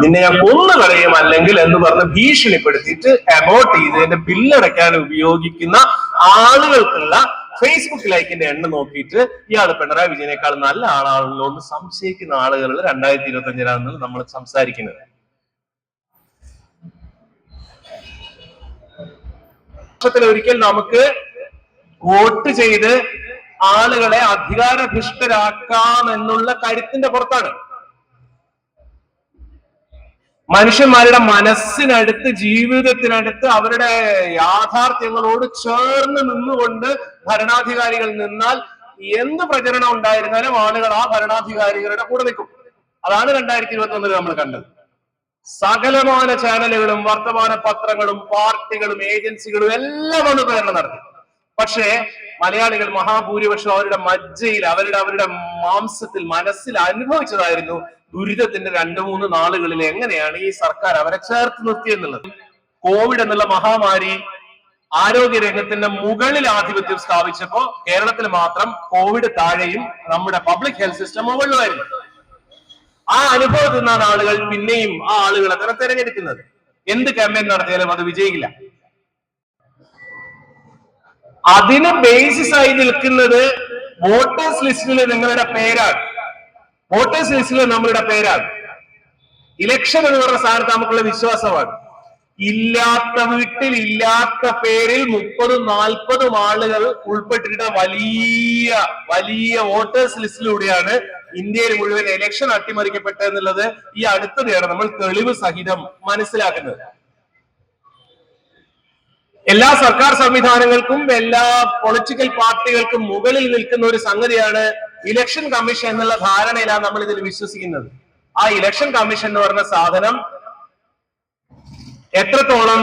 നിന്നെ ഞാൻ കൊന്നു കളയും അല്ലെങ്കിൽ എന്ന് പറഞ്ഞ് ഭീഷണിപ്പെടുത്തിയിട്ട് അബോട്ട് ചെയ്തതിന്റെ ബില്ലടയ്ക്കാൻ ഉപയോഗിക്കുന്ന ആളുകൾക്കുള്ള ഫേസ്ബുക്ക് ലൈക്കിന്റെ എണ്ണം നോക്കിയിട്ട് ഇയാൾ പിണറായി വിജയനേക്കാൾ നല്ല ആളാണല്ലോ എന്ന് സംശയിക്കുന്ന ആളുകൾ രണ്ടായിരത്തി ഇരുപത്തി അഞ്ചിലാണ് നമ്മൾ സംസാരിക്കുന്നത്. ഒരിക്കൽ നമുക്ക് വോട്ട് ചെയ്ത് ആളുകളെ അധികാരഭിഷ്ടരാക്കാം എന്നുള്ള കരുത്തിന്റെ പുറത്താണ്. മനുഷ്യന്മാരുടെ മനസ്സിനടുത്ത് ജീവിതത്തിനടുത്ത് അവരുടെ യാഥാർത്ഥ്യങ്ങളോട് ചേർന്ന് നിന്നുകൊണ്ട് ഭരണാധികാരികൾ നിന്നാൽ എന്ത് പ്രചരണം ഉണ്ടായിരുന്നാലും ആളുകൾ ആ ഭരണാധികാരികളുടെ കൂടെ നിൽക്കും. അതാണ് രണ്ടായിരത്തി ഇരുപത്തി ഒന്നിൽ നമ്മൾ കണ്ടത്. സകലമാന ചാനലുകളും വർത്തമാന പത്രങ്ങളും പാർട്ടികളും ഏജൻസികളും എല്ലാം ഒന്ന് പ്രചരണം നടത്തി. പക്ഷേ മലയാളികൾ മഹാഭൂരിപക്ഷം അവരുടെ മജ്ജയിൽ അവരുടെ അവരുടെ മാംസത്തിൽ മനസ്സിൽ അനുഭവിച്ചതായിരുന്നു ദുരിതത്തിന്റെ രണ്ടു മൂന്ന് നാളുകളിൽ എങ്ങനെയാണ് ഈ സർക്കാർ അവരെ ചേർത്ത് നിർത്തിയെന്നുള്ളത് കോവിഡ് എന്നുള്ള മഹാമാരി ആരോഗ്യ രംഗത്തിന്റെ മുകളിൽ ആധിപത്യം സ്ഥാപിച്ചപ്പോ കേരളത്തിൽ മാത്രം കോവിഡ് താഴെയും നമ്മുടെ പബ്ലിക് ഹെൽത്ത് സിസ്റ്റം മുകളിലുമായിരുന്നു ആ അനുഭവത്തിൽ നിന്നാണ് ആളുകൾ പിന്നെയും ആ ആളുകളെ തന്നെ തെരഞ്ഞെടുക്കുന്നത്. എന്ത് ക്യാമ്പയിൻ നടത്തിയാലും അത് വിജയിക്കില്ല. അതിന് ബേസിസ് ആയി നിൽക്കുന്നത് വോട്ടേഴ്സ് ലിസ്റ്റിൽ നിങ്ങളുടെ പേരാണ്. വോട്ടേഴ്സ് ലിസ്റ്റിൽ നമ്മളുടെ പേരാണ്. ഇലക്ഷൻ എന്ന് പറഞ്ഞ സ്ഥാനത്ത് നമുക്കുള്ള വിശ്വാസമാണ്. ഇല്ലാത്ത വീട്ടിൽ ഇല്ലാത്ത പേരിൽ മുപ്പതും നാൽപ്പതും ആളുകൾ ഉൾപ്പെട്ടിട്ട വലിയ വലിയ വോട്ടേഴ്സ് ലിസ്റ്റിലൂടെയാണ് ഇന്ത്യയിൽ മുഴുവൻ ഇലക്ഷൻ അട്ടിമറിക്കപ്പെട്ടത് എന്നുള്ളത് ഈ അടുത്തിടെയാണ് നമ്മൾ തെളിവ് സഹിതം മനസ്സിലാക്കുന്നത്. എല്ലാ സർക്കാർ സംവിധാനങ്ങൾക്കും എല്ലാ പൊളിറ്റിക്കൽ പാർട്ടികൾക്കും മുകളിൽ നിൽക്കുന്ന ഒരു സംഗതിയാണ് ഇലക്ഷൻ കമ്മീഷൻ എന്നുള്ള ധാരണയിലാണ് നമ്മൾ ഇതിൽ വിശ്വസിക്കുന്നത്. ആ ഇലക്ഷൻ കമ്മീഷൻ എന്ന് പറഞ്ഞ സാധനം എത്രത്തോളം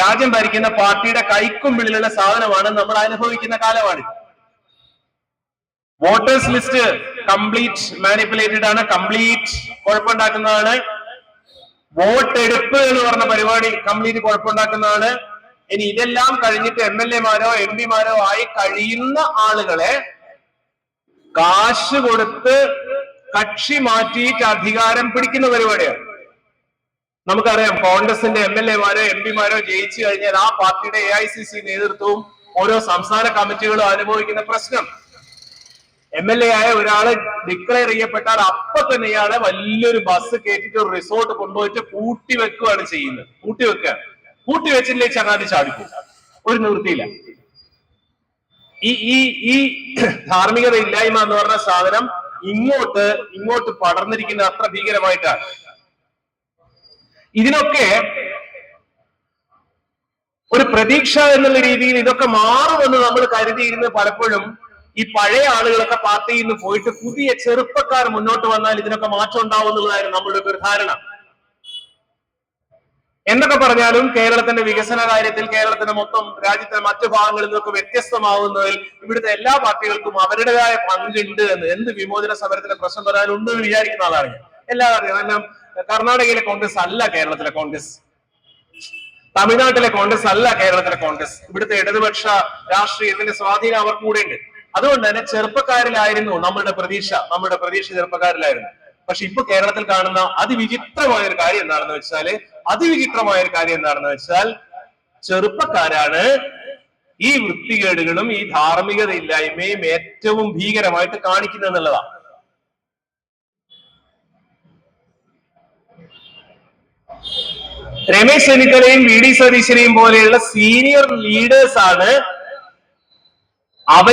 രാജ്യം ഭരിക്കുന്ന പാർട്ടിയുടെ കൈക്കുമ്പിളിലുള്ള സാധനമാണ് നമ്മൾ അനുഭവിക്കുന്ന കാലമാണിത്. വോട്ടേഴ്സ് ലിസ്റ്റ് കംപ്ലീറ്റ് മാനിപ്പുലേറ്റഡ് ആണ് കംപ്ലീറ്റ് കുഴപ്പമുണ്ടാക്കുന്നതാണ്. വോട്ടെടുപ്പ് എന്ന് പറഞ്ഞ പരിപാടി കംപ്ലീറ്റ് കുഴപ്പമുണ്ടാക്കുന്നതാണ്. ഇനി ഇതെല്ലാം കഴിഞ്ഞിട്ട് എം എൽ എമാരോ എം പിമാരോ ആയി കഴിയുന്ന ആളുകളെ കാശ് കൊടുത്ത് കക്ഷി മാറ്റിയിട്ട് അധികാരം പിടിക്കുന്ന പരിപാടിയാണ് നമുക്കറിയാം കോൺഗ്രസിന്റെ എം എൽ എമാരോ എം പിമാരോ ജയിച്ചു കഴിഞ്ഞാൽ ആ പാർട്ടിയുടെ എ ഐ സി സി നേതൃത്വവും ഓരോ സംസ്ഥാന കമ്മിറ്റികളും അനുഭവിക്കുന്ന പ്രശ്നം. എം എൽ എ ആയ ഒരാൾ ഡിക്ലെയർ ചെയ്യപ്പെട്ടാൽ അപ്പൊ തന്നെ ഇയാളെ വലിയൊരു ബസ് കയറ്റിട്ട് റിസോർട്ട് കൊണ്ടുപോയിട്ട് പൂട്ടി വെക്കുകയാണ് ചെയ്യുന്നത്. പൂട്ടി വെക്കുക പൂട്ടി വെച്ചില്ലേ ചങ്ങാതി ചാടിക്കും ഒരു നിവൃത്തിയില്ല. ഈ ഈ ഈ ധാർമ്മികത ഇല്ലായ്മ എന്ന് പറഞ്ഞ സാധനം ഇങ്ങോട്ട് ഇങ്ങോട്ട് പടർന്നിരിക്കുന്ന അത്ര ഭീകരമായിട്ടാണ്. ഇതിനൊക്കെ ഒരു പ്രതീക്ഷ എന്നുള്ള രീതിയിൽ ഇതൊക്കെ മാറുമെന്ന് നമ്മൾ കരുതിയിരുന്ന് പലപ്പോഴും ഈ പഴയ ആളുകളൊക്കെ പാർട്ടിയിൽ നിന്ന് പോയിട്ട് പുതിയ ചെറുപ്പക്കാർ മുന്നോട്ട് വന്നാൽ ഇതിനൊക്കെ മാറ്റം ഉണ്ടാവും എന്നുള്ളതായിരുന്നു നമ്മളുടെ ഒരു ധാരണ. എന്തൊക്കെ പറഞ്ഞാലും കേരളത്തിന്റെ വികസന കാര്യത്തിൽ കേരളത്തിന്റെ മൊത്തം രാജ്യത്തെ മറ്റു ഭാഗങ്ങളിൽ നിന്നൊക്കെ വ്യത്യസ്തമാവുന്നതിൽ ഇവിടുത്തെ എല്ലാ പാർട്ടികൾക്കും അവരുടേതായ പങ്കുണ്ട് എന്ന് എന്ത് വിമോചന സമരത്തിലെ പ്രശ്നം പറയാനും ഉണ്ട് എന്ന് വിചാരിക്കുന്ന ആളാണ് ഞാൻ. എല്ലാവരും അറിയാം. കാരണം കർണാടകയിലെ കോൺഗ്രസ് അല്ല കേരളത്തിലെ കോൺഗ്രസ്. തമിഴ്നാട്ടിലെ കോൺഗ്രസ് അല്ല കേരളത്തിലെ കോൺഗ്രസ്. ഇവിടുത്തെ ഇടതുപക്ഷ രാഷ്ട്രീയത്തിന്റെ സ്വാധീനം അവർക്ക് കൂടെ ഉണ്ട് അതുകൊണ്ട് തന്നെ ചെറുപ്പക്കാരിലായിരുന്നു നമ്മളുടെ പ്രതീക്ഷ. നമ്മുടെ പ്രതീക്ഷ ചെറുപ്പക്കാരിലായിരുന്നു. പക്ഷെ ഇപ്പൊ കേരളത്തിൽ കാണുന്ന അതിവിചിത്രമായ ഒരു കാര്യം എന്താണെന്ന് വെച്ചാൽ അതിവിചിത്രമായ ഒരു കാര്യം എന്താണെന്ന് വെച്ചാൽ ചെറുപ്പക്കാരാണ് ഈ വൃത്തികേടുകളും ഈ ധാർമ്മികത ഇല്ലായ്മയും ഏറ്റവും ഭീകരമായിട്ട് കാണിക്കുന്നത് എന്നുള്ളതാണ്. രമേശ് ചെന്നിത്തലയും വി ഡി സതീശനെയും പോലെയുള്ള സീനിയർ ലീഡേഴ്സ് ആണ് അവർ